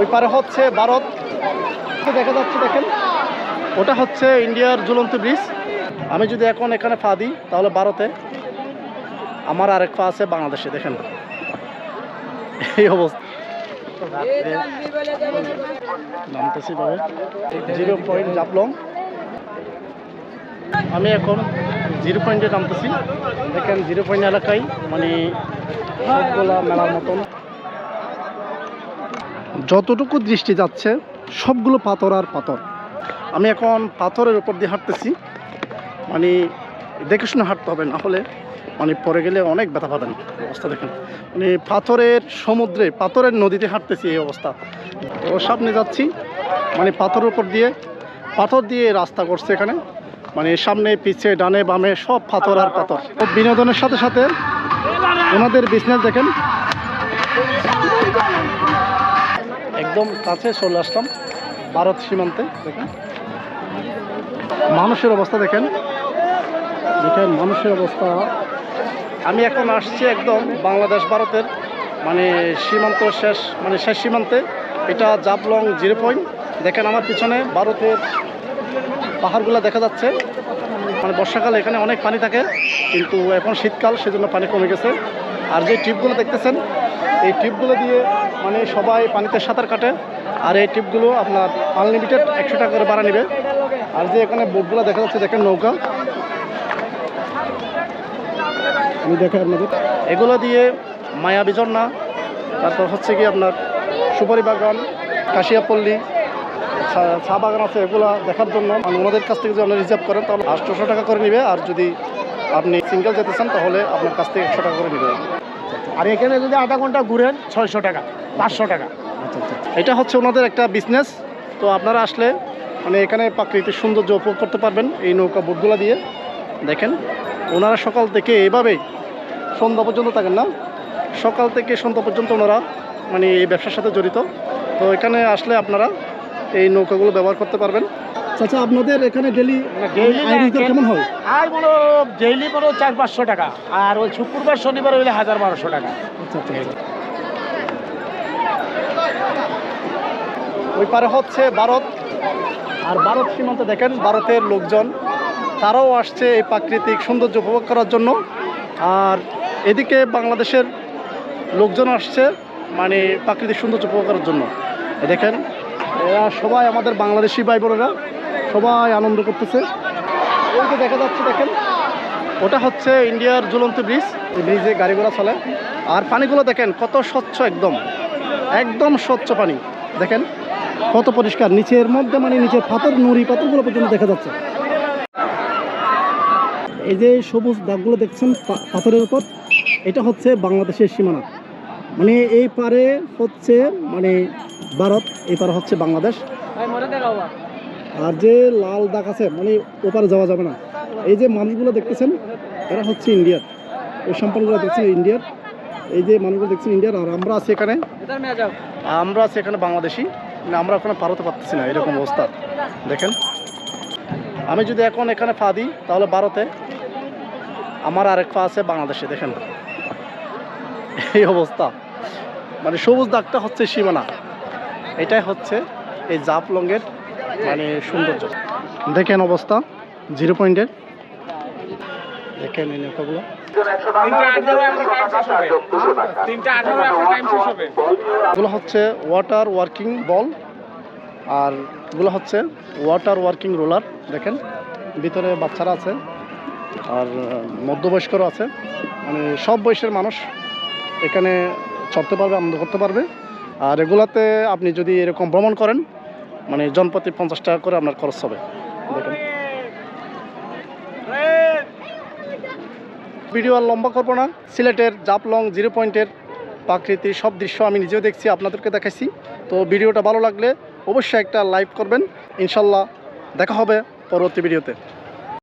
ওই পারে হচ্ছে ভারত। দেখা যাচ্ছে দেখেন, ওটা হচ্ছে ইন্ডিয়ার ঝুলন্ত ব্রিজ আমি যদি এখন এখানে পা দিই, তাহলে ভারতে আমার আরেক পা আছে বাংলাদেশে, দেখেন। এই অবস্থা। নামতেছি জিরো পয়েন্ট আমি এখন জিরো পয়েন্টে নামতেছি। দেখেন, জিরো পয়েন্ট এলাকায় মানে মেলার মতন যতটুকু দৃষ্টি যাচ্ছে, সবগুলো পাথর আর পাথর। আমি এখন পাথরের উপর দিয়ে হাঁটতেছি। মানে দেখে শুনে হাঁটতে হবে, না হলে মানে পরে গেলে অনেক ব্যথা পাবেন। অবস্থা দেখেন। মানে পাথরের সমুদ্রে, পাথরের নদীতে হাঁটতেছি এই অবস্থা। তো সামনে যাচ্ছি। মানে পাথরের উপর দিয়ে, পাথর দিয়ে রাস্তা করছে এখানে। মানে সামনে, পিছে, ডানে, বামে সব পাথর আর পাথর। বিনোদনের সাথে সাথে ওনাদের বিজনেস দেখেন। একদম কাছে চলে আসলাম ভারত সীমান্তে, দেখেন। মানুষের অবস্থা দেখেন। দেখেন, মানুষের অবস্থা। আমি এখন আসছি একদম বাংলাদেশ, ভারতের মানে সীমান্ত শেষ মানে শেষ সীমান্তে। এটা জাপলং জিরো পয়েন্ট। দেখেন আমার পিছনে ভারতের পাহাড়গুলো দেখা যাচ্ছে। মানে বর্ষাকালে এখানে অনেক পানি থাকে, কিন্তু এখন শীতকাল, সেজন্য পানি কমে গেছে। আর যে টিপগুলো দেখতেছেন এই টিপগুলো দিয়ে মানে সবাই পানিতে সাঁতার কাটে। আর এই টিপগুলো আপনার আনলিমিটেড একশো টাকা করে ভাড়া নেবে। আর যে এখানে বোটগুলো দেখা যাচ্ছে, দেখেন নৌকা। আমি দেখাই আপনাদের। এগুলো দিয়ে মায়াবী ঝর্ণা তারপর হচ্ছে কি আপনার সুপারি বাগান কাশিয়াপল্লী চা- বাগান আছে, এগুলা দেখার জন্য। ওনাদের কাছ থেকে যদি আপনি রিজার্ভ করেন, তাহলে আটশোশো টাকা করে নেবে। আর যদি আপনি সিঙ্গেল যেতে চান, তাহলে আপনার কাছ থেকে একশো টাকা করে নেবে। আর এখানে যদি আধা ঘণ্টা ঘুরেন, ছয়শো টাকা, পাঁচশো টাকা। আচ্ছা আচ্ছা। এটা হচ্ছে ওনাদের একটা বিজনেস তো আপনারা আসলে মানে এখানে প্রাকৃতিক সৌন্দর্য উপভোগ করতে পারবেন এই নৌকা বোটগুলো দিয়ে। দেখেন, ওনারা সকাল থেকে এভাবেই, সন্ধ্যা পর্যন্ত থাকেন না, সকাল থেকে সন্ধ্যা পর্যন্ত ওনারা মানে এই ব্যবসার সাথে জড়িত। তো এখানে আসলে আপনারা এই নৌকাগুলো ব্যবহার করতে পারবেন। আচ্ছা আপনাদের এখানে ডেলি আয় কেমন হয়? আর বলো ডেইলি বলো চার পাঁচশো টাকা আর ওই শুক্রবার শনিবার হইলে হাজার বারোশো টাকা। আচ্ছা আচ্ছা আচ্ছা। ওই পারে হচ্ছে ভারত আর ভারত সীমান্তে দেখেন ভারতের লোকজন তারাও আসছে এই প্রাকৃতিক সৌন্দর্য উপভোগ করার জন্য। আর এদিকে বাংলাদেশের লোকজন আসছে মানে প্রাকৃতিক সৌন্দর্য উপভোগ করার জন্য। দেখেন এরা সবাই আমাদের বাংলাদেশি ভাই বোনেরা। সবাই আনন্দ করতেছে। ওই যে দেখা যাচ্ছে দেখেন, ওটা হচ্ছে ইন্ডিয়ার ঝুলন্ত ব্রিজ। এই ব্রিজে গাড়ি ঘোড়া চলে। আর পানিগুলো দেখেন, কত স্বচ্ছ একদম। একদম স্বচ্ছ পানি। দেখেন, কত পরিষ্কার। নিচের মধ্যে মানে নিচের পাথর, নুড়ি পাথরগুলো পর্যন্ত দেখা যাচ্ছে। এই যে সবুজ দাগগুলো দেখছেন পাথরের উপর, এটা হচ্ছে বাংলাদেশের সীমানা। মানে এই পারে হচ্ছে মানে ভারত, এই পারে হচ্ছে বাংলাদেশ। আর যে লাল দাগ আছে মানে ওপারে যাওয়া যাবে না। এই যে মানুষগুলো দেখতেছেন এরা হচ্ছে ইন্ডিয়ার। ওই সম্পর্কগুলো দেখছেন ইন্ডিয়ার। এই যে মানুষগুলো দেখছেন ইন্ডিয়ার, আর আমরা আছি এখানে। আমরা আছি এখানে বাংলাদেশি। আমরা ওখানে পারতে পারতেছি না, এরকম অবস্থা। দেখেন। আমি যদি এখন এখানে পা দিই, তাহলে ভারতে আমার আরেক পা আছে বাংলাদেশে, দেখেন। এই অবস্থা। মানে সবুজ দাগটা হচ্ছে সীমানা। এটাই হচ্ছে এই জাপলংয়ের মানে সৌন্দর্য। দেখেন অবস্থা, জিরো পয়েন্টের। দেখেন এই নৌকাগুলো। এগুলো হচ্ছে ওয়াটার ওয়ার্কিং বল আর এগুলো হচ্ছে ওয়াটার ওয়ার্কিং রোলার দেখেন। ভিতরে বাচ্চারা আছে আর মধ্যবয়স্করও আছে। মানে সব বয়সের মানুষ এখানে চড়তে পারবে, আনন্দ করতে পারবে। আর এগুলাতে আপনি যদি এরকম ভ্রমণ করেন মানে জনপ্রতি পঞ্চাশ টাকা করে আপনার খরচ হবে। দেখেন। ভিডিও আর লম্বা করব না। সিলেটের জাপলং, জিরো পয়েন্টের প্রাকৃতিক সব দৃশ্য আমি নিজেও দেখছি, আপনাদেরকে দেখাইছি। তো ভিডিওটা ভালো লাগলে অবশ্যই একটা লাইক করবেন। ইনশাল্লাহ দেখা হবে পরবর্তী ভিডিওতে।